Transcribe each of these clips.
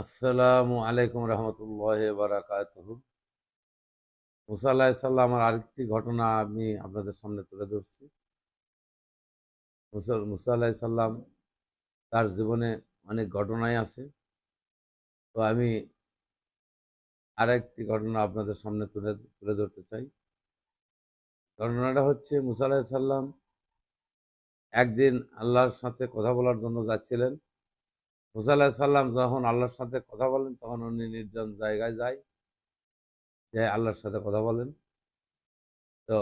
আসসালামু আলাইকুম রহমতুল্লাহ বারাকাতুহু। মুসা আল্লাহ আরেকটি ঘটনা আমি আপনাদের সামনে তুলে ধরছি। মুসা মুসা সাল্লাম তার জীবনে অনেক ঘটনাই আছে। তো আমি আরেকটি ঘটনা আপনাদের সামনে তুলে তুলে ধরতে চাই। ঘটনাটা হচ্ছে মুসা সাল্লাম একদিন আল্লাহর সাথে কথা বলার জন্য যাচ্ছিলেন। মুসা সাল্লাম যখন আল্লাহর সাথে কথা বলেন, তখন উনি নির্জন জায়গায় যায়, যে আল্লাহর সাথে কথা বলেন। তো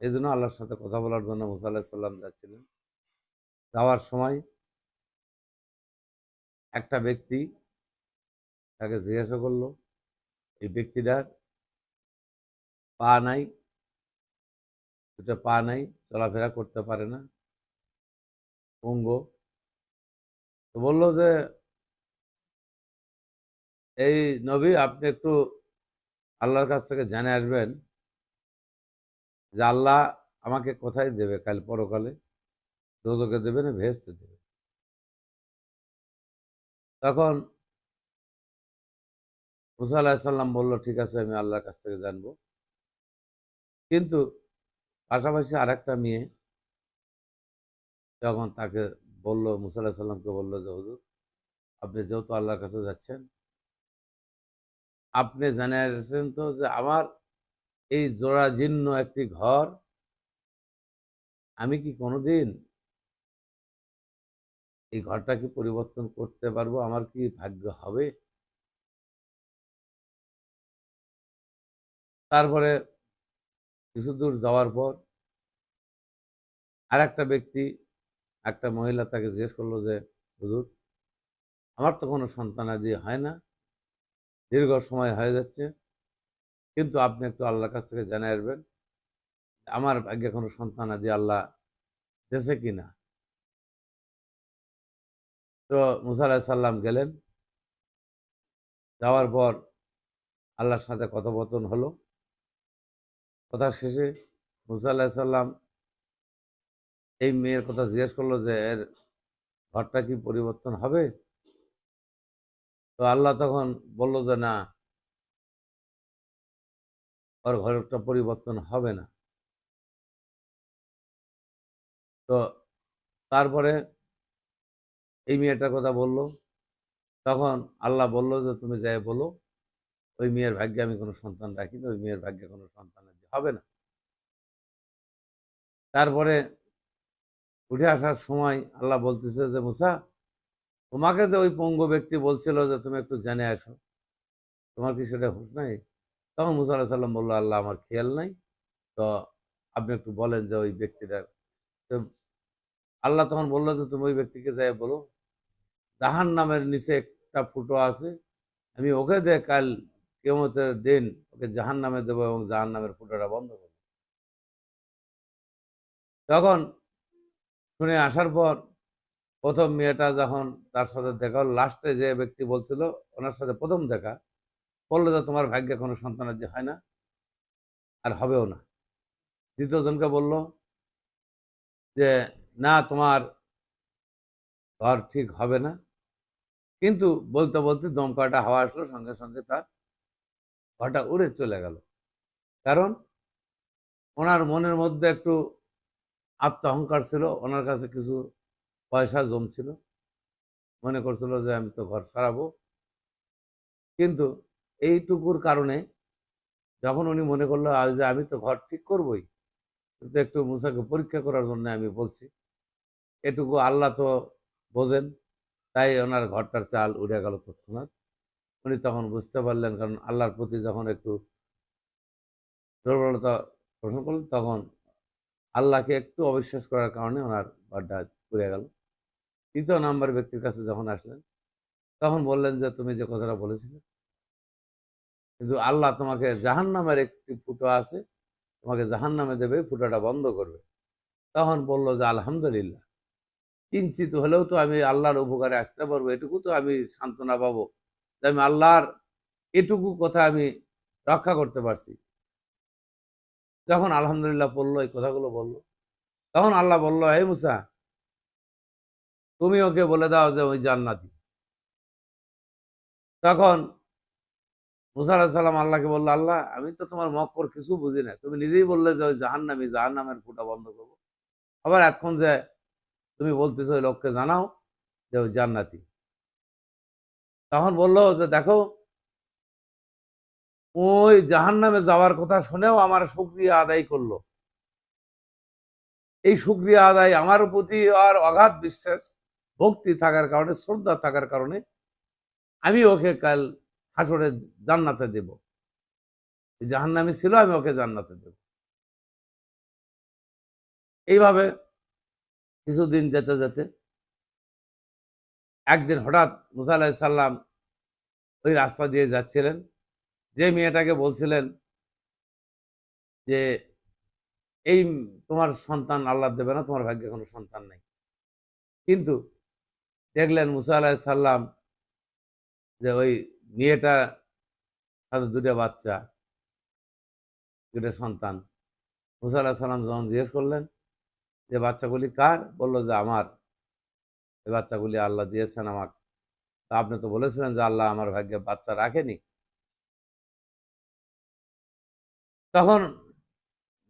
এই জন্য আল্লাহর সাথে কথা বলার জন্য মুসা আল্লাহ সাল্লাম যাচ্ছিলেন। যাওয়ার সময় একটা ব্যক্তি তাকে জিজ্ঞাসা করল, এই ব্যক্তিটার পা নাই? দুটো পা নাই, চলাফেরা করতে পারে না। পঙ্গ তো বলল যে, এই নবী, আপনি একটু আল্লাহর কাছ থেকে জেনে আসবেন যে আল্লাহ আমাকে কোথায় দেবে? কাল পরকালে দোজকে দেবে না ভেস্তে দেবে? তখন মুসা আলাহিসাল্লাম বলল, ঠিক আছে, আমি আল্লাহর কাছ থেকে জানব। কিন্তু পাশাপাশি আর একটা মেয়ে যখন তাকে বলল, মুসা আল্লাহ সাল্লামকে বলল যে, হুজুর, আপনি যেহেতু আল্লাহর কাছে যাচ্ছেন, আপনি জানে আসছেন তো যে আমার এই জোড়াজীর্ণ একটি ঘর, আমি কি কোনোদিন এই ঘরটা কি পরিবর্তন করতে পারব? আমার কি ভাগ্য হবে? তারপরে কিছু দূর যাওয়ার পর আর একটা ব্যক্তি একটা মহিলা তাকে জিজ্ঞেস করল যে, হুজুর, আমার তো কোনো সন্তানাদি হয় না। দীর্ঘ সময় হয়ে যাচ্ছে, কিন্তু আপনি একটু আল্লাহর কাছ থেকে জেনে আসবেন, আমার ভাগ্যে কোনো সন্তানাদি আল্লাহ দেশে কি না? তো মুসা সাল্লাম গেলেন। যাওয়ার পর আল্লাহর সাথে কথোপকথন হলো। কথা শেষে মুসা সাল্লাম এই মেয়ের কথা জিজ্ঞেস করল যে, এর ঘরটা কি পরিবর্তন হবে? তো আল্লাহ তখন বলল যে, না, ওর ঘরটা পরিবর্তন হবে না। তো তারপরে এই মেয়েটার কথা বলল। তখন আল্লাহ বলল যে, তুমি যাই বলো, ওই মেয়ের ভাগ্যে আমি কোনো সন্তান রাখিনি, ওই মেয়ের ভাগ্যে কোনো সন্তান হবে না। তারপরে উঠে আসার সময় আল্লাহ বলতেছে যে, মুসা, তোমাকে যে ওই পঙ্গু ব্যক্তি বলছিল যে, তুমি একটু জেনে আসো। তোমার কি সেটা হুশ নাই? তখন মুসা আল্লাহ সাল্লাম বলল, আল্লাহ, আমার খেয়াল নাই। তো আপনি একটু বলেন যে, ওই ব্যক্তিটার। তো আল্লাহ তখন বলল যে, তুমি ওই ব্যক্তিকে যাই বলো। জাহান নামের নিচে একটা ফুটো আছে। আমি ওকে দে কাল কেমতের দিন ওকে জাহান নামে দেবো এবং জাহান নামের ফুটোটা বন্ধ করব। তখন শুনে আসার পর প্রথম মেয়েটা যখন তার সাথে দেখা হলো লাস্টে যে ব্যক্তি বলছিল, ওনার সাথে প্রথম দেখা, বলল যে তোমার ভাগ্যে কোনো সন্তানের যে হয় না, আর হবেও না। দ্বিতীয় জনকে বলল যে, না, তোমার ঘর ঠিক হবে না। কিন্তু বলতে বলতে দমকাটা হাওয়া আসলো, সঙ্গে সঙ্গে তার ঘরটা উড়ে চলে গেল। কারণ ওনার মনের মধ্যে একটু আত্ম অহংকার ছিল, ওনার কাছে কিছু পয়সা জমছিল। মনে করছিল যে আমি তো ঘর সারাবো। কিন্তু এইটুকুর কারণে যখন উনি মনে করল যে আমি তো ঘর ঠিক করবই, কিন্তু একটু মুসাকে পরীক্ষা করার জন্য আমি বলছি। এটুকু আল্লাহ তো বোঝেন। তাই ওনার ঘরটার চাল উড়ে গেল তৎক্ষণাৎ। উনি তখন বুঝতে পারলেন, কারণ আল্লাহর প্রতি যখন একটু দুর্বলতা পোষণ করলেন, তখন আল্লাহকে একটু অবিশ্বাস করার কারণে ওনার বাড্ডা উড়ে গেল। তৃতীয় নাম্বার ব্যক্তির কাছে যখন আসলেন, তখন বললেন যে, তুমি যে কথাটা বলেছিলে, কিন্তু আল্লাহ তোমাকে জাহান নামের একটি ফুটো আছে, তোমাকে জাহান নামে দেবে, ফুটোটা বন্ধ করবে। তখন বলল যে, আলহামদুলিল্লাহ, কিঞ্চিত হলেও তো আমি আল্লাহর উপকারে আসতে পারব, এটুকু তো আমি সান্ত্বনা পাবো যে, আমি আল্লাহর এটুকু কথা আমি রক্ষা করতে পারছি। যখন আলহামদুলিল্লাহ পড়ল এই কথাগুলো বলল। তখন আল্লাহ বলল, হে মুসা তুমি ওকে বলে দাও যে ওই জান্নাতি। তখন মুসা আলাহ আল্লাহকে বলল, আল্লাহ, আমি তো তোমার মক্কর কিছু বুঝি না। তুমি নিজেই বললে যে ওই জাহান্নামি, জাহান্নামের ফুটা বন্ধ করব। আবার এখন যে তুমি বলতেছো ওই লোককে জানাও যে ওই জান্নাতি। তখন বলল যে, দেখো ওই জাহান্নামে যাওয়ার কথা শুনেও আমার শুক্রিয়া আদায় করল। এই শুক্রিয়া আদায় আমার প্রতি আর অগাধ বিশ্বাস, ভক্তি থাকার কারণে, শ্রদ্ধা থাকার কারণে আমি ওকে কাল হাসরে জান্নাতে দেব। জাহান্নামি ছিল, আমি ওকে জান্নাতে দেব। এইভাবে কিছুদিন যেতে যেতে একদিন হঠাৎ মুসা আলাহিসাল্লাম ওই রাস্তা দিয়ে যাচ্ছিলেন। যে মেয়েটাকে বলছিলেন যে, এই তোমার সন্তান আল্লাহ দেবে না, তোমার ভাগ্যে কোনো সন্তান নেই। কিন্তু দেখলেন মুসা আলাহিসাল্লাম যে ওই মেয়েটা সাথে দুটো বাচ্চা দুটো সন্তান। মুসা আল্লাহ সাল্লাম যখন জিজ্ঞেস করলেন যে, বাচ্চাগুলি কার? বলল যে, আমার। এই বাচ্চাগুলি আল্লাহ দিয়েছেন আমাকে। তা আপনি তো বলেছিলেন যে, আল্লাহ আমার ভাগ্যে বাচ্চা রাখেনি। তখন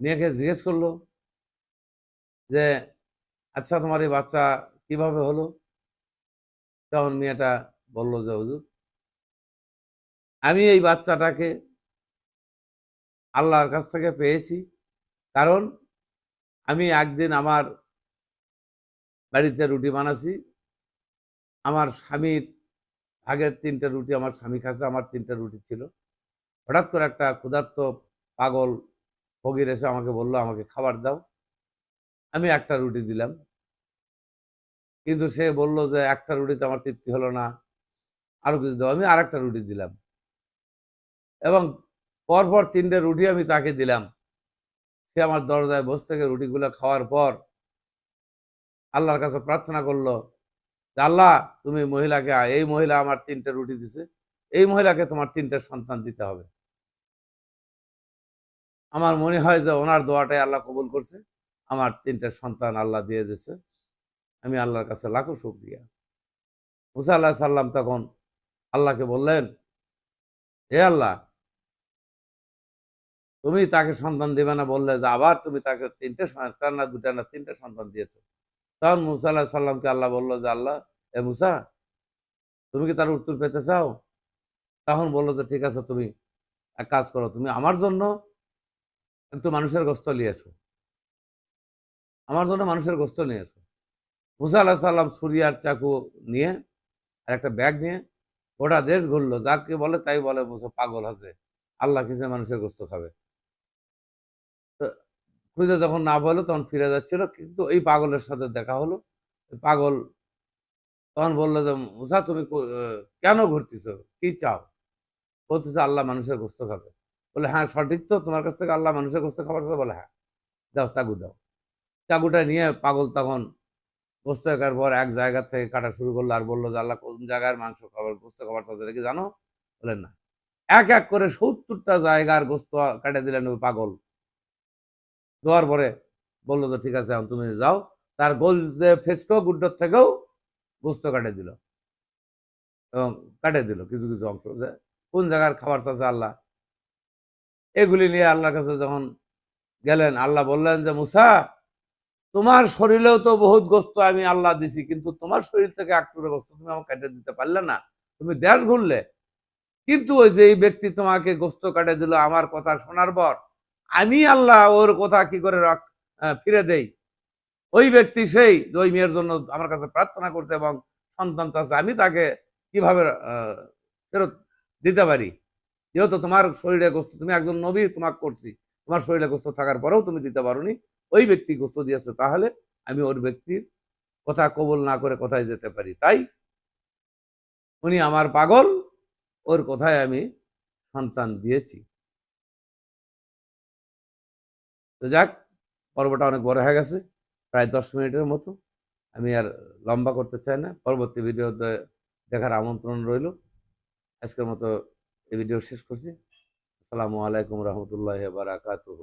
মেয়েকে জিজ্ঞেস করল যে আচ্ছা তোমার এই বাচ্চা কীভাবে হলো? তখন মেয়েটা বলল যে, হুজুর, আমি এই বাচ্চাটাকে আল্লাহর কাছ থেকে পেয়েছি। কারণ আমি একদিন আমার বাড়িতে রুটি বানাছি। আমার স্বামীর ভাগের তিনটে রুটি, আমার স্বামী খাচ্ছে আমার তিনটে রুটি ছিল। হঠাৎ করে একটা ক্ষুধার্ত পাগল ফকির এসে আমাকে বলল, আমাকে খাবার দাও। আমি একটা রুটি দিলাম। কিন্তু সে বলল যে, একটা রুটিতে আমার তৃপ্তি হলো না, আরও কিছু দাও। আমি আর একটা রুটি দিলাম। এবং পরপর তিনটে রুটি আমি তাকে দিলাম। সে আমার দরজায় বসে থেকে রুটিগুলো খাওয়ার পর আল্লাহর কাছে প্রার্থনা করল, যে আল্লাহ, তুমি মহিলাকে এই মহিলা আমার তিনটে রুটি দিছে। এই মহিলাকে তোমার তিনটে সন্তান দিতে হবে। আমার মনে হয় যে ওনার দোয়াটাই আল্লাহ কবুল করছে। আমার তিনটে সন্তান আল্লাহ দিয়ে দিছে আমি আল্লাহর কাছে লাখো শুক্রিয়া। মুসা আল্লাহ সাল্লাম তখন আল্লাহকে বললেন হে আল্লাহ, তুমি তাকে সন্তান দেবে না বললে যে আবার তুমি তাকে তিনটে না দুটা না তিনটে সন্তান দিয়েছ? তখন মুসা আল্লাহ সাল্লামকে আল্লাহ বলল যে, আল্লাহ, এ মুসা, তুমি কি তার উত্তর পেতে চাও? তখন বলল যে, ঠিক আছে, তুমি এক কাজ করো, তুমি আমার জন্য একটু মানুষের গোস্ত নিয়ে এসো আমার জন্য মানুষের গোস্ত নিয়ে এসো মুসা আল্লাহ সাল্লাম সুরিয়ার চাকু নিয়ে আর একটা ব্যাগ নিয়ে গোটা দেশ ঘুরলো। যাকে বলে তাই বলে, মুসা পাগল আছে। আল্লাহ কিছু মানুষের গোস্ত খাবে? খুঁজে যখন না বলো তখন ফিরে যাচ্ছিল। কিন্তু এই পাগলের সাথে দেখা হলো। পাগল তখন বলল যে, মুসা, তুমি কেন ঘুরতেছ? কি চাও? বলতেছে, আল্লাহ মানুষের গোস্ত খাবে। বলে হ্যাঁ সঠিক তো, তোমার কাছ থেকে আল্লাহ মানুষের গোস্ত খাবার বলে হ্যাঁ দাও, চাকু দাও। চাকুটা নিয়ে পাগল তখন গোস্ত একার পর এক জায়গা থেকে কাটা শুরু করল আর বলল যে, আল্লাহ, কোন জায়গার মাংস খাবার গোস্ত খাবার চাচ্ছে কি জানো? বলেন না। এক এক করে সত্তরটা জায়গার গোস্ত কাটে দিলেন ওই পাগল। দেওয়ার পরে বলল যে, ঠিক আছে, এখন তুমি যাও। তার গোল যে ফেসকো গুড্ডর থেকেও গোস্ত কাটে দিল। এবং কাটে দিল কিছু কিছু অংশ যে, কোন জায়গার খাবার চাচ্ছে আল্লাহ? এগুলি নিয়ে আল্লাহর কাছে যখন গেলেন, আল্লাহ বললেন যে, মুসা, তোমার শরীরেও তো বহুত গোস্ত আমি আল্লাহ দিছি, কিন্তু তোমার শরীর থেকে এক টুকরো গোস্ত তুমি আমাকে কেটে দিতে পারলে না। তুমি দেশ ঘুরলে। কিন্তু ওই যে এই ব্যক্তি তোমাকে গোস্ত কাটে দিল, আমার কথা শোনার পর আমি আল্লাহ ওর কথা কি করে ফিরে দেই? ওই ব্যক্তি সেই, ওই মেয়ের জন্য আমার কাছে প্রার্থনা করছে এবং সন্তান চাচ্ছে, আমি তাকে কীভাবে ফেরত দিতে পারি? যেহেতু তোমার শরীরে গোস্ত, তুমি একজন নবী, তোমাকে করছি। তোমার শরীরে গোস্ত থাকার পরেও তুমি দিতে পারোনি। ওই ব্যক্তি গোস্ত দিয়েছে, তাহলে আমি ওর ব্যক্তির কথা কবল না করে কোথায় যেতে পারি? তাই উনি আমার পাগল, ওর কথায় আমি সন্তান দিয়েছি। তো যাক, পর্বটা অনেক বড় হয়ে গেছে, প্রায় দশ মিনিটের মতো। আমি আর লম্বা করতে চাই না। পরবর্তী ভিডিওতে দেখার আমন্ত্রণ রইল। আজকের মতো এই ভিডিও শেষ করছি। আসসালামু আলাইকুম রহমতুল্লাহ বারাকাতুহ।